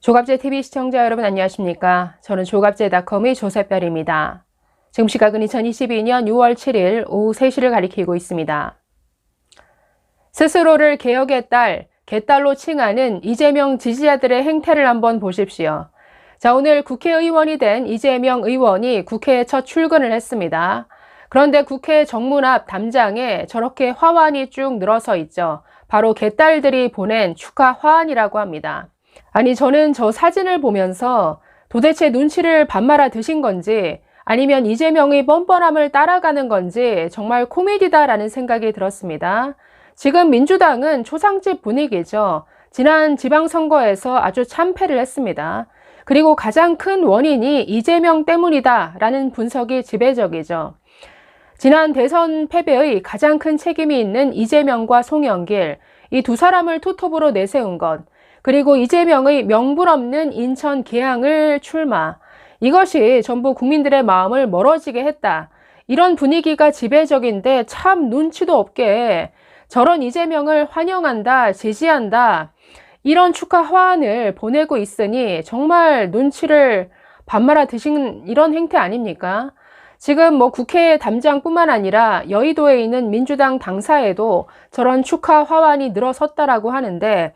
조갑제TV 시청자 여러분 안녕하십니까? 저는 조갑제닷컴의 조세별입니다. 지금 시각은 2022년 6월 7일 오후 3시를 가리키고 있습니다. 스스로를 개혁의 딸, 개딸로 칭하는 이재명 지지자들의 행태를 한번 보십시오. 자, 오늘 국회의원이 된 이재명 의원이 국회에 첫 출근을 했습니다. 그런데 국회 정문 앞 담장에 저렇게 화환이 쭉 늘어서 있죠. 바로 개딸들이 보낸 축하 화환이라고 합니다. 아니, 저는 저 사진을 보면서 도대체 눈치를 반말아 드신 건지 아니면 이재명의 뻔뻔함을 따라가는 건지 정말 코미디다라는 생각이 들었습니다. 지금 민주당은 초상집 분위기죠. 지난 지방선거에서 아주 참패를 했습니다. 그리고 가장 큰 원인이 이재명 때문이다라는 분석이 지배적이죠. 지난 대선 패배의 가장 큰 책임이 있는 이재명과 송영길, 이 두 사람을 투톱으로 내세운 것, 그리고 이재명의 명분 없는 인천 계양을 출마, 이것이 전부 국민들의 마음을 멀어지게 했다. 이런 분위기가 지배적인데 참 눈치도 없게 저런 이재명을 환영한다, 지지한다, 이런 축하 화환을 보내고 있으니 정말 눈치를 반말아 드신 이런 행태 아닙니까? 지금 뭐 국회 담장뿐만 아니라 여의도에 있는 민주당 당사에도 저런 축하 화환이 늘어섰다라고 하는데,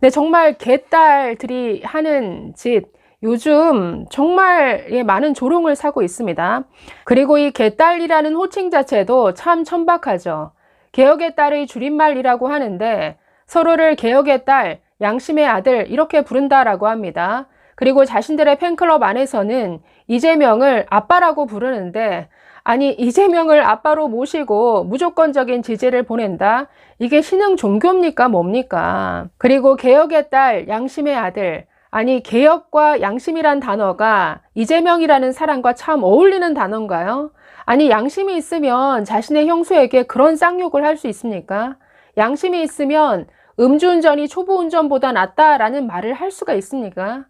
네, 정말 개딸들이 하는 짓, 요즘 정말 예, 많은 조롱을 사고 있습니다. 그리고 이 개딸이라는 호칭 자체도 참 천박하죠. 개혁의 딸의 줄임말이라고 하는데 서로를 개혁의 딸, 양심의 아들 이렇게 부른다라고 합니다. 그리고 자신들의 팬클럽 안에서는 이재명을 아빠라고 부르는데 아니 이재명을 아빠로 모시고 무조건적인 지지를 보낸다? 이게 신흥 종교입니까 뭡니까? 그리고 개혁의 딸, 양심의 아들 아니 개혁과 양심이란 단어가 이재명이라는 사람과 참 어울리는 단어인가요? 아니 양심이 있으면 자신의 형수에게 그런 쌍욕을 할 수 있습니까? 양심이 있으면 음주운전이 초보운전보다 낫다라는 말을 할 수가 있습니까?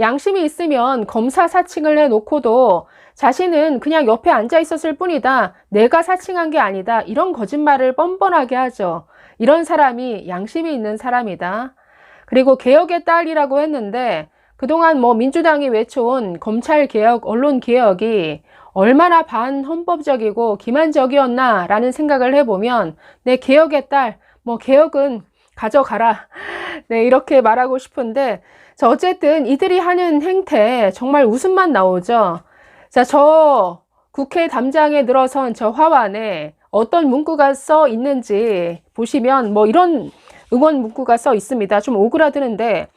양심이 있으면 검사 사칭을 해놓고도 자신은 그냥 옆에 앉아 있었을 뿐이다. 내가 사칭한 게 아니다. 이런 거짓말을 뻔뻔하게 하죠. 이런 사람이 양심이 있는 사람이다. 그리고 개혁의 딸이라고 했는데 그동안 뭐 민주당이 외쳐온 검찰 개혁, 언론 개혁이 얼마나 반헌법적이고 기만적이었나라는 생각을 해보면 내 개혁의 딸, 뭐 개혁은 가져가라. 네, 이렇게 말하고 싶은데 자, 어쨌든 이들이 하는 행태 정말 웃음만 나오죠. 자, 저 국회 담장에 늘어선 저 화환에 어떤 문구가 써 있는지 보시면 뭐 이런 응원 문구가 써 있습니다. 좀 오그라드는데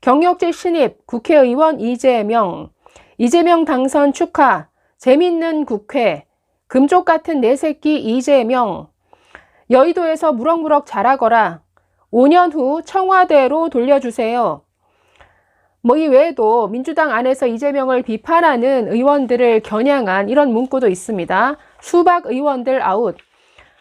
경력직 신입 국회의원 이재명 이재명 당선 축하 재밌는 국회 금쪽 같은 내 새끼 이재명 여의도에서 무럭무럭 자라거라 5년 후 청와대로 돌려주세요. 뭐 이 외에도 민주당 안에서 이재명을 비판하는 의원들을 겨냥한 이런 문구도 있습니다. 수박 의원들 아웃.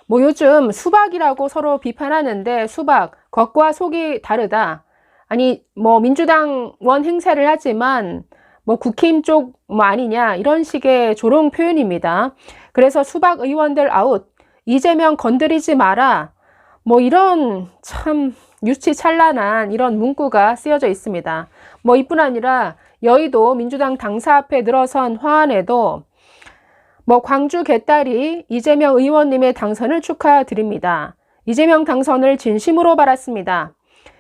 뭐 요즘 수박이라고 서로 비판하는데 수박 겉과 속이 다르다. 아니 뭐 민주당 원 행세를 하지만 뭐 국힘 쪽 뭐 아니냐 이런 식의 조롱 표현입니다. 그래서 수박 의원들 아웃 이재명 건드리지 마라 뭐 이런 참 유치찬란한 이런 문구가 쓰여져 있습니다. 뭐 이뿐 아니라 여의도 민주당 당사 앞에 늘어선 화환에도 뭐 광주 개딸이 이재명 의원님의 당선을 축하드립니다. 이재명 당선을 진심으로 바랐습니다.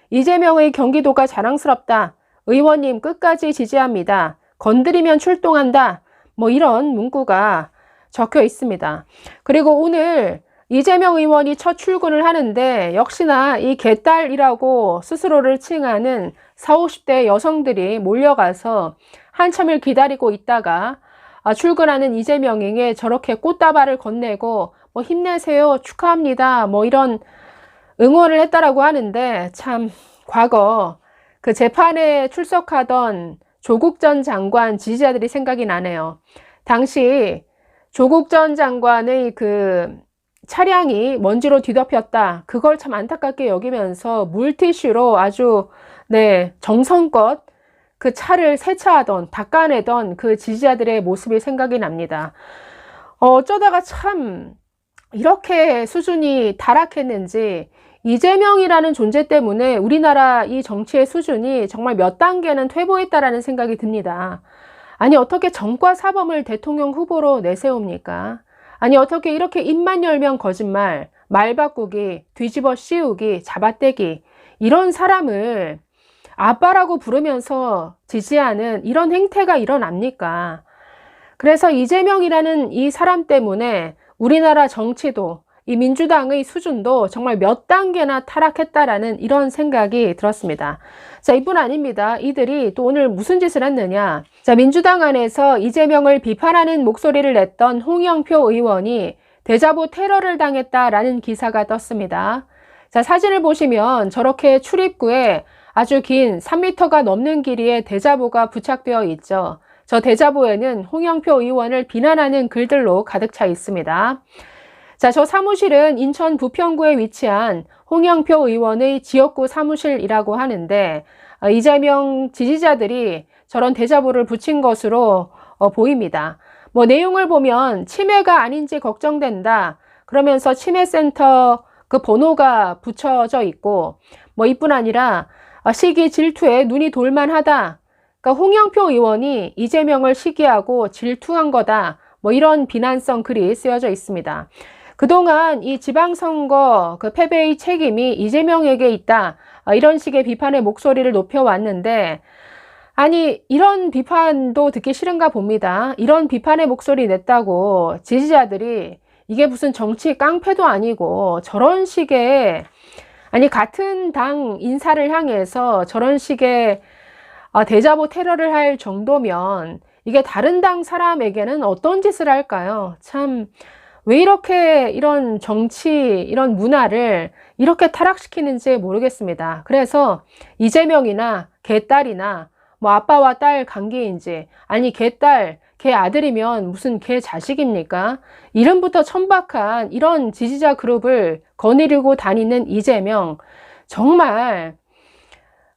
이재명의 경기도가 자랑스럽다. 의원님 끝까지 지지합니다. 건드리면 출동한다. 뭐 이런 문구가 적혀 있습니다. 그리고 오늘 이재명 의원이 첫 출근을 하는데 역시나 이 개딸이라고 스스로를 칭하는 40, 50대 여성들이 몰려가서 한참을 기다리고 있다가 아, 출근하는 이재명에게 저렇게 꽃다발을 건네고 뭐 힘내세요 축하합니다 뭐 이런 응원을 했다라고 하는데 참 과거 그 재판에 출석하던 조국 전 장관 지지자들이 생각이 나네요. 당시 조국 전 장관의 그 차량이 먼지로 뒤덮였다. 그걸 참 안타깝게 여기면서 물티슈로 아주 네 정성껏 그 차를 세차하던 닦아내던 그 지지자들의 모습이 생각이 납니다. 어, 어쩌다가 참 이렇게 수준이 타락했는지 이재명이라는 존재 때문에 우리나라 이 정치의 수준이 정말 몇 단계는 퇴보했다라는 생각이 듭니다. 아니, 어떻게 정과 사범을 대통령 후보로 내세웁니까? 아니, 어떻게 이렇게 입만 열면 거짓말, 말 바꾸기, 뒤집어 씌우기, 잡아떼기, 이런 사람을 아빠라고 부르면서 지지하는 이런 행태가 일어납니까? 그래서 이재명이라는 이 사람 때문에 우리나라 정치도 이 민주당의 수준도 정말 몇 단계나 타락했다라는 이런 생각이 들었습니다. 자, 이뿐 아닙니다. 이들이 또 오늘 무슨 짓을 했느냐. 자, 민주당 안에서 이재명을 비판하는 목소리를 냈던 홍영표 의원이 대자보 테러를 당했다라는 기사가 떴습니다. 자, 사진을 보시면 저렇게 출입구에 아주 긴 3m가 넘는 길이의 대자보가 부착되어 있죠. 저 대자보에는 홍영표 의원을 비난하는 글들로 가득 차 있습니다. 자, 저 사무실은 인천 부평구에 위치한 홍영표 의원의 지역구 사무실이라고 하는데 어, 이재명 지지자들이 저런 대자보를 붙인 것으로 어, 보입니다. 뭐 내용을 보면 치매가 아닌지 걱정된다. 그러면서 치매센터 그 번호가 붙여져 있고 뭐 이뿐 아니라 어, 시기 질투에 눈이 돌만하다. 그러니까 홍영표 의원이 이재명을 시기하고 질투한 거다. 뭐 이런 비난성 글이 쓰여져 있습니다. 그동안 이 지방선거 그 패배의 책임이 이재명에게 있다. 어, 이런 식의 비판의 목소리를 높여왔는데, 아니, 이런 비판도 듣기 싫은가 봅니다. 이런 비판의 목소리 냈다고 지지자들이 이게 무슨 정치 깡패도 아니고 저런 식의, 아니, 같은 당 인사를 향해서 저런 식의 어, 대자보 테러를 할 정도면 이게 다른 당 사람에게는 어떤 짓을 할까요? 참, 왜 이렇게 이런 정치, 이런 문화를 이렇게 타락시키는지 모르겠습니다. 그래서 이재명이나 개딸이나 뭐 아빠와 딸 관계인지, 아니 개딸, 개 아들이면 무슨 개 자식입니까? 이름부터 천박한 이런 지지자 그룹을 거느리고 다니는 이재명, 정말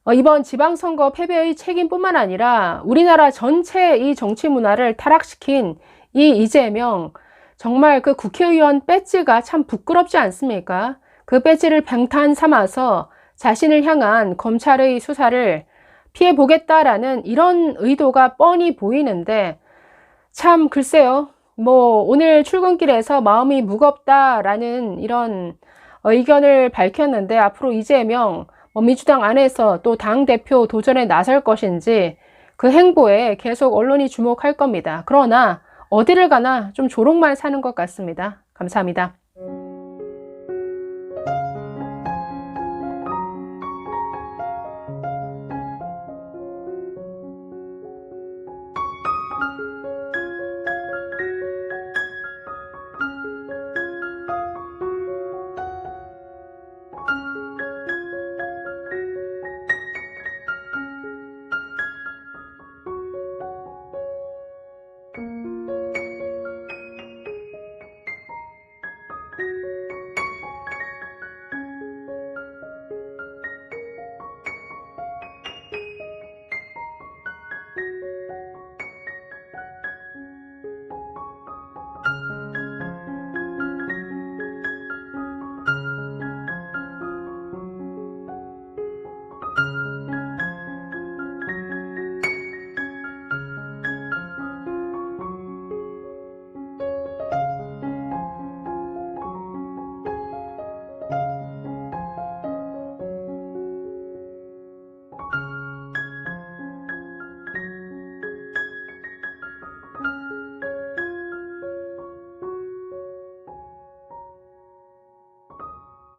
어, 이번 지방선거 패배의 책임뿐만 아니라 우리나라 전체 이 정치 문화를 타락시킨 이 이재명, 정말 그 국회의원 배지가 참 부끄럽지 않습니까? 그 배지를 방탄 삼아서 자신을 향한 검찰의 수사를 피해 보겠다라는 이런 의도가 뻔히 보이는데 참 글쎄요. 뭐 오늘 출근길에서 마음이 무겁다라는 이런 의견을 밝혔는데 앞으로 이재명 뭐 민주당 안에서 또 당 대표 도전에 나설 것인지 그 행보에 계속 언론이 주목할 겁니다. 그러나 어디를 가나 좀 조롱만 사는 것 같습니다. 감사합니다.